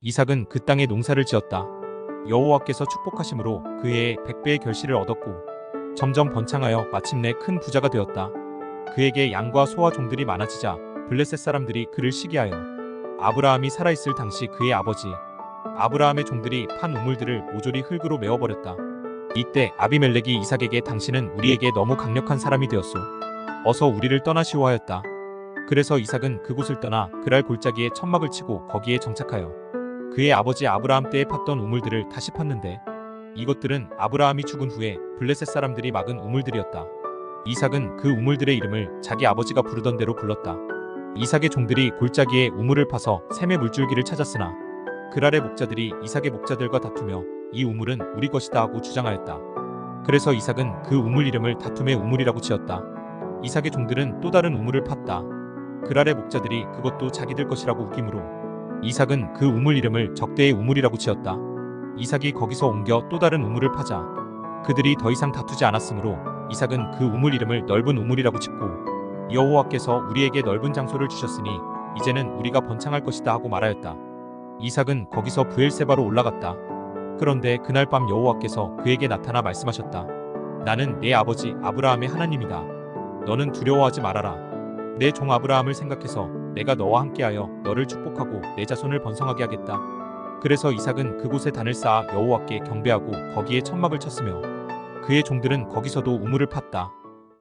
이삭은 그 땅에 농사를 지었다. 여호와께서 축복하심으로 그 해에 백배의 결실을 얻었고 점점 번창하여 마침내 큰 부자가 되었다. 그에게 양과 소와 종들이 많아지자 블레셋 사람들이 그를 시기하여 아브라함이 살아있을 당시 그의 아버지 아브라함의 종들이 판 우물들을 모조리 흙으로 메워버렸다. 이때 아비멜렉이 이삭에게 당신은 우리에게 너무 강력한 사람이 되었소. 어서 우리를 떠나시오 하였다. 그래서 이삭은 그곳을 떠나 그랄 골짜기에 천막을 치고 거기에 정착하여 그의 아버지 아브라함 때에 팠던 우물들을 다시 팠는데 이것들은 아브라함이 죽은 후에 블레셋 사람들이 막은 우물들이었다. 이삭은 그 우물들의 이름을 자기 아버지가 부르던 대로 불렀다. 이삭의 종들이 골짜기에 우물을 파서 샘의 물줄기를 찾았으나 그랄의 목자들이 이삭의 목자들과 다투며 이 우물은 우리 것이다 하고 주장하였다. 그래서 이삭은 그 우물 이름을 다툼의 우물이라고 지었다. 이삭의 종들은 또 다른 우물을 팠다. 그랄의 목자들이 그것도 자기들 것이라고 우기므로 이삭은 그 우물 이름을 적대의 우물이라고 지었다. 이삭이 거기서 옮겨 또 다른 우물을 파자 그들이 더 이상 다투지 않았으므로 이삭은 그 우물 이름을 넓은 우물이라고 짓고 여호와께서 우리에게 넓은 장소를 주셨으니 이제는 우리가 번창할 것이다 하고 말하였다. 이삭은 거기서 브엘세바로 올라갔다. 그런데 그날 밤 여호와께서 그에게 나타나 말씀하셨다. 나는 내 아버지 아브라함의 하나님이다. 너는 두려워하지 말아라. 내 종 아브라함을 생각해서 내가 너와 함께하여 너를 축복하고 내 자손을 번성하게 하겠다. 그래서 이삭은 그곳에 단을 쌓아 여호와께 경배하고 거기에 천막을 쳤으며 그의 종들은 거기서도 우물을 팠다.